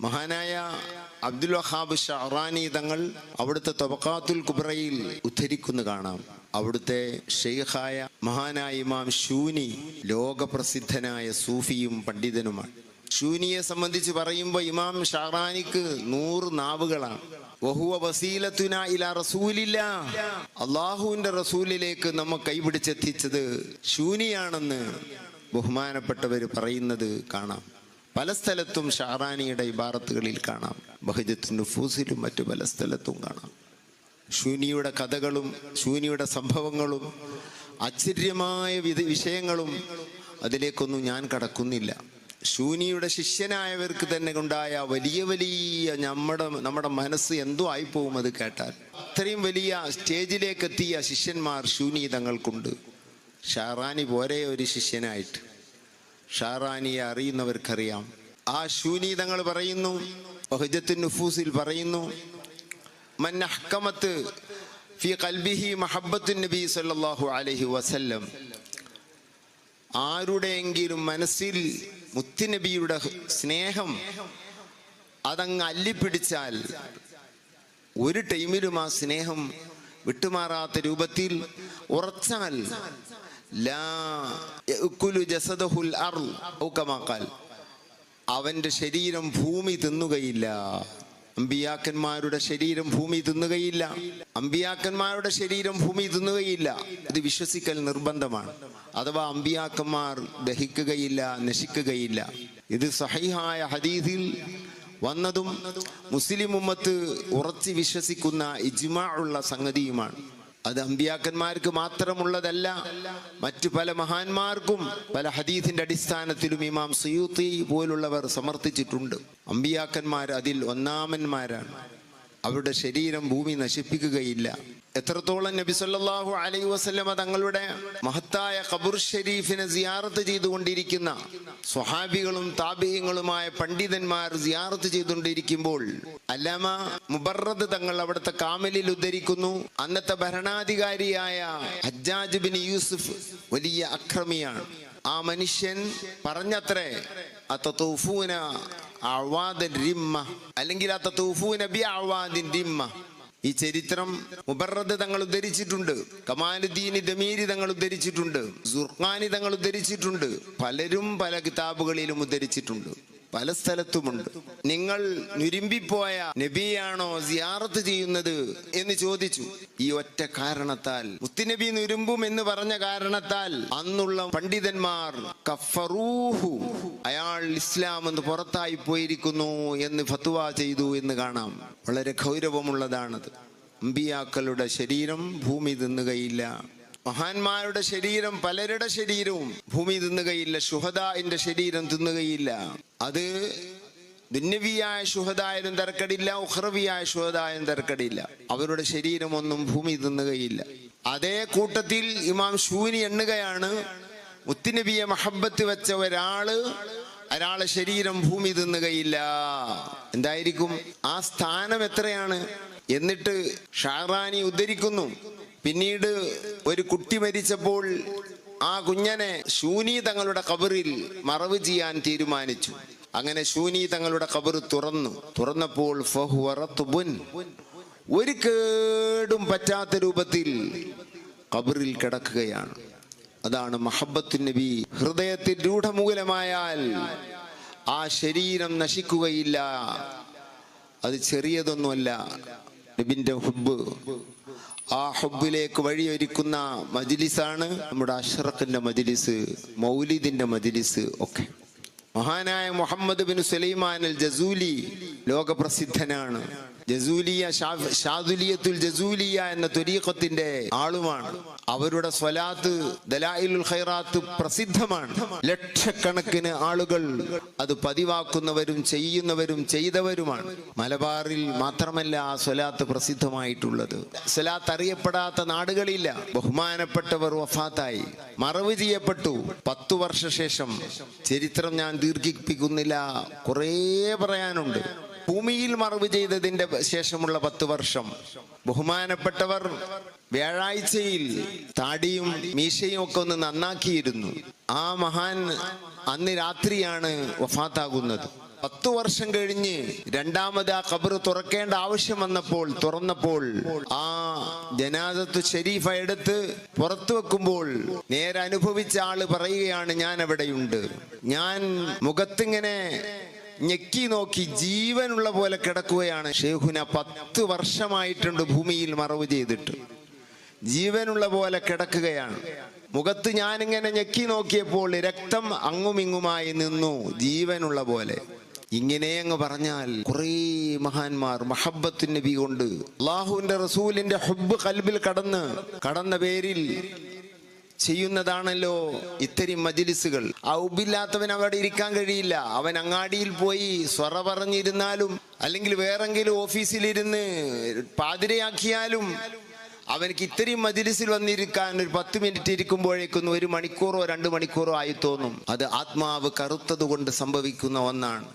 മഹാനായ അബ്ദുൽ വഹാബ് ഷഹറാനി തങ്ങൾ അവിടുത്തെ തൊബക്കാത്തുൽ കുബ്രയിൽ ഉദ്ധരിക്കുന്നു കാണാം. അവിടുത്തെ ഷെയ്ഖായ മഹാനായ ഇമാം ഷൂനി ലോകപ്രസിദ്ധനായ സൂഫിയും പണ്ഡിതനുമാണ്. ഷൂനിയെ സംബന്ധിച്ച് പറയുമ്പോൾ ഇമാം ഷഹറാനിക്ക് നൂറ് നാവുകളാണ്. വഹുവ വസീലത്തുന ഇല റസൂലില്ല. അള്ളാഹുവിന്റെ റസൂലിലേക്ക് നമ്മ കൈപിടിച്ചെത്തിച്ചത് ഷൂനിയാണെന്ന് ബഹുമാനപ്പെട്ടവർ പറയുന്നത് കാണാം. പല സ്ഥലത്തും ഷാറാനിയുടെ ഇബാറത്തുകളിൽ കാണാം. ബഹജത്ത് നുഫൂസിലും മറ്റു പല സ്ഥലത്തും കാണാം. ശൂനിയുടെ കഥകളും ശൂനിയുടെ സംഭവങ്ങളും ആശ്ചര്യമായ വിഷയങ്ങളും അതിലേക്കൊന്നും ഞാൻ കടക്കുന്നില്ല. ശൂനിയുടെ ശിഷ്യനായവർക്ക് തന്നെ ഉണ്ടായ വലിയ വലിയ നമ്മുടെ നമ്മുടെ മനസ്സ് എന്തോ ആയിപ്പോവും അത് കേട്ടാൽ. അത്രയും വലിയ സ്റ്റേജിലേക്ക് എത്തിയ ശിഷ്യന്മാർ ശൂനി തങ്ങൾക്കുണ്ട് ഷാറാനി പോരെ ഒരു ശിഷ്യനായിട്ട്. ഷാറാനിയെ അറിയുന്നവർക്കറിയാം. ആ ശൂനീതങ്ങൾ പറയുന്നു ഒഹജത്തിൻ നുഫൂസിൽ പറയുന്നു മൻ അഹ്കമത്ത് ഫി ഖൽബിഹി മഹബ്ബത്തുൻ നബി സല്ലല്ലാഹു അലൈഹി വസല്ലം. ആരുടെയെങ്കിലും മനസ്സിൽ മുത്തുനബിയുടെ സ്നേഹം അതങ്ങ് അല്ലിപ്പിടിച്ചാൽ ഒരു ടൈമിലും ആ സ്നേഹം വിട്ടുമാറാത്ത രൂപത്തിൽ ഉറച്ചാൽ അവന്റെ ശരീരം ഭൂമി തിന്നുകയില്ല. അമ്പിയാക്കന്മാരുടെ ശരീരം ഭൂമി തിന്നുകയില്ല. അമ്പിയാക്കന്മാരുടെ ശരീരം ഭൂമി തിന്നുകയില്ല. ഇത് വിശ്വസിക്കൽ നിർബന്ധമാണ്. അഥവാ അമ്പിയാക്കന്മാർ ദഹിക്കുകയില്ല നശിക്കുകയില്ല. ഇത് സഹിഹായ ഹദീദിൽ വന്നതും മുസ്ലിം ഉമ്മത്ത് ഉറച്ചു വിശ്വസിക്കുന്ന ഇജ്മാ ഉള്ള സംഗതിയുമാണ്. അത് അമ്പിയാക്കന്മാർക്ക് മാത്രമുള്ളതല്ല മറ്റു പല മഹാന്മാർക്കും പല ഹദീസിന്റെ അടിസ്ഥാനത്തിലും ഇമാം സയൂത്തി പോലുള്ളവർ സമർത്ഥിച്ചിട്ടുണ്ട്. അമ്പിയാക്കന്മാർ അതിൽ ഒന്നാമന്മാരാണ്. അവരുടെ ശരീരം ഭൂമി നശിപ്പിക്കുകയില്ല. എത്രത്തോളം നബി സല്ലല്ലാഹു അലൈഹി വസല്ലമ തങ്ങളുടെ മഹത്തായ ഖബർ ഷെരീഫിനെ സിയാറത്ത് ചെയ്തുകൊണ്ടിരിക്കുന്ന സ്വഹാബികളും താബിയങ്ങളുമായ പണ്ഡിതന്മാർ സിയാറത്ത് ചെയ്തുകൊണ്ടിരിക്കുമ്പോൾ അല്ലാമ മുബറദ് തങ്ങൾ അവിടുത്തെ കാമലിൽ ഉദ്ധരിക്കുന്നു. അന്നത്തെ ഭരണാധികാരിയായ ഹജ്ജാജ് ബിൻ യൂസുഫ് വലിയ അക്രമിയാണ്. ആ മനുഷ്യൻ പറഞ്ഞത്രേ അത്തൂഫൂന റിമ്മ അല്ലെങ്കിൽ അത്തൂഫൂന ബി അവാദിൻ റിമ്മ ഈ ചരിത്രം മുബറദ് തങ്ങൾ ഉദ്ധരിച്ചിട്ടുണ്ട് കമാലുദ്ദീനി ദമീരി തങ്ങൾ ഉദ്ധരിച്ചിട്ടുണ്ട് സുർഖാനി തങ്ങൾ ഉദ്ധരിച്ചിട്ടുണ്ട് പലരും പല കിതാബുകളിലും ഉദ്ധരിച്ചിട്ടുണ്ട്. പല സ്ഥലത്തുമുണ്ട്. നിങ്ങൾ നുരുമ്പിപ്പോയ നബിയാണോ സിയാറത്ത് ചെയ്യുന്നത് എന്ന് ചോദിച്ചു. ഈ ഒറ്റ കാരണത്താൽ മുത്തുനബി നുരുമ്പും എന്ന് പറഞ്ഞ കാരണത്താൽ അന്നുള്ള പണ്ഡിതന്മാർ കഫറൂഹു അയാൾ ഇസ്ലാം എന്ന് പുറത്തായി പോയിരിക്കുന്നു എന്ന് ഫത്വ ചെയ്തു എന്ന് കാണാം. വളരെ ഗൗരവമുള്ളതാണത്. അമ്പിയാക്കളുടെ ശരീരം ഭൂമി തിന്നുകയില്ല. മഹാന്മാരുടെ ശരീരം പലരുടെ ശരീരവും ഭൂമി തിന്നുകയില്ല ഷുഹദാന്റെ ശരീരം തിന്നുകയില്ല. അത് ദുന്നവിയായ ശുഹദായാലും തിരക്കടില്ല ഉഹ്റവിയായ ശുഹദായാലും തിരക്കടില്ല. അവരുടെ ശരീരമൊന്നും ഭൂമി തിന്നുകയില്ല. അതേ കൂട്ടത്തിൽ ഇമാം ശൂനി എണ്ണുകയാണ് മുത്തുനബിയെ മഹബത്ത് വെച്ച ഒരാൾ ഒരാളെ ശരീരം ഭൂമി തിന്നുകയില്ല. എന്തായിരിക്കും? ആ സ്ഥാനം എത്രയാണ്? എന്നിട്ട് ഷാറാനി ഉദ്ധരിക്കുന്നു. പിന്നീട് ഒരു കുട്ടി മരിച്ചപ്പോൾ ആ കുഞ്ഞനെ ശൂനി തങ്ങളുടെ കബറിൽ മറവ് ചെയ്യാൻ തീരുമാനിച്ചു. അങ്ങനെ ശൂനി തങ്ങളുടെ കബർ തുറന്നു. തുറന്നപ്പോൾ ഒരു കേടും പറ്റാത്ത രൂപത്തിൽ കബറിൽ കിടക്കുകയാണ്. അതാണ് മഹബത്തു നബി. ഹൃദയത്തിൽ രൂഢമൂലമായാൽ ആ ശരീരം നശിക്കുകയില്ല. അത് ചെറിയതൊന്നുമല്ല. നബിന്റെ ഹുബ് ആ ഹുബിലേക്ക് വഴിയൊരുക്കുന്ന മജിലിസാണ് നമ്മുടെ അഷ്റഖിന്റെ മജിലിസ് മൗലിദിന്റെ മജിലിസ് ഒക്കെ. മഹാനായ Muhammad bin Sulaiman al Jazuli ലോകപ്രസിദ്ധനാണ്. Jazuliyya ഷാദുലിയത്തുൽ ജസൂലിയ എന്ന ത്വരീഖത്തിന്റെ ആളുമാണ്. അവരുടെ സ്വലാത്ത് ദലായിലുൽ ഖൈറാത്ത് പ്രസിദ്ധമാണ്. ലക്ഷക്കണക്കിന് ആളുകൾ അത് പതിവാക്കുന്നവരും ചെയ്യുന്നവരും ചെയ്തവരുമാണ്. മലബാറിൽ മാത്രമല്ല ആ സ്വലാത്ത് പ്രസിദ്ധമായിട്ടുള്ളത്. സ്വലാത്ത് അറിയപ്പെടാത്ത നാടുകളില്ല. ബഹുമാനപ്പെട്ടവർ വഫാത്തായി. മറവ് ചെയ്യപ്പെട്ടു. പത്തു വർഷ ശേഷം ചരിത്രം ഞാൻ ദീർഘിപ്പിക്കുന്നില്ല. കുറേ പറയാനുണ്ട്. ഭൂമിയിൽ മറവ് ചെയ്തതിന്റെ ശേഷമുള്ള പത്ത് വർഷം. ബഹുമാനപ്പെട്ടവർ വ്യാഴാഴ്ചയിൽ താടിയും മീശയും ഒക്കെ ഒന്ന് നന്നാക്കിയിരുന്നു. ആ മഹാൻ അന്ന് രാത്രിയാണ് വഫാത്താകുന്നത്. പത്തു വർഷം കഴിഞ്ഞ് രണ്ടാമത് ആ കബർ തുറക്കേണ്ട ആവശ്യം വന്നപ്പോൾ തുറന്നപ്പോൾ ആ ജനാദത്ത് ഷരീഫ എടുത്ത് പുറത്തു വെക്കുമ്പോൾ നേരെ അനുഭവിച്ച ആൾ പറയുകയാണ് ഞാൻ അവിടെയുണ്ട് ഞാൻ മുഖത്തിങ്ങനെ ഞെക്കി നോക്കി ജീവനുള്ള പോലെ കിടക്കുകയാണ്. ഷെയ്ഖുന പത്ത് വർഷമായിട്ടുണ്ട് ഭൂമിയിൽ മറവ് ചെയ്തിട്ട്. ജീവനുള്ള പോലെ കിടക്കുകയാണ്. മുഖത്ത് ഞാനിങ്ങനെ ഞെക്കി നോക്കിയപ്പോൾ രക്തം അങ്ങുമിങ്ങുമായി നിന്നു ജീവനുള്ള പോലെ. ഇങ്ങനെ അങ്ങ് പറഞ്ഞാൽ കുറേ മഹാന്മാർ മഹബത്തു നബി കൊണ്ട് അള്ളാഹുവിന്റെ റസൂലിന്റെ ഹുബ് കൽബിൽ കടന്ന് കടന്ന പേരിൽ ചെയ്യുന്നതാണല്ലോ ഇത്തരം മജിലിസുകൾ. ഔബില്ലാത്തവൻ അവിടെ ഇരിക്കാൻ കഴിയില്ല. അവൻ അങ്ങാടിയിൽ പോയി സ്വറ പറഞ്ഞിരുന്നാലും അല്ലെങ്കിൽ വേറെങ്കിലും ഓഫീസിലിരുന്ന് പാതിരയാക്കിയാലും അവനക്ക് ഇത്രയും മജിലിസിൽ വന്നിരിക്കാൻ ഒരു പത്ത് മിനിറ്റ് ഇരിക്കുമ്പോഴേക്കും ഒരു മണിക്കൂറോ രണ്ട് മണിക്കൂറോ ആയി തോന്നും. അത് ആത്മാവ് കറുത്തത് കൊണ്ട് സംഭവിക്കുന്ന ഒന്നാണ്.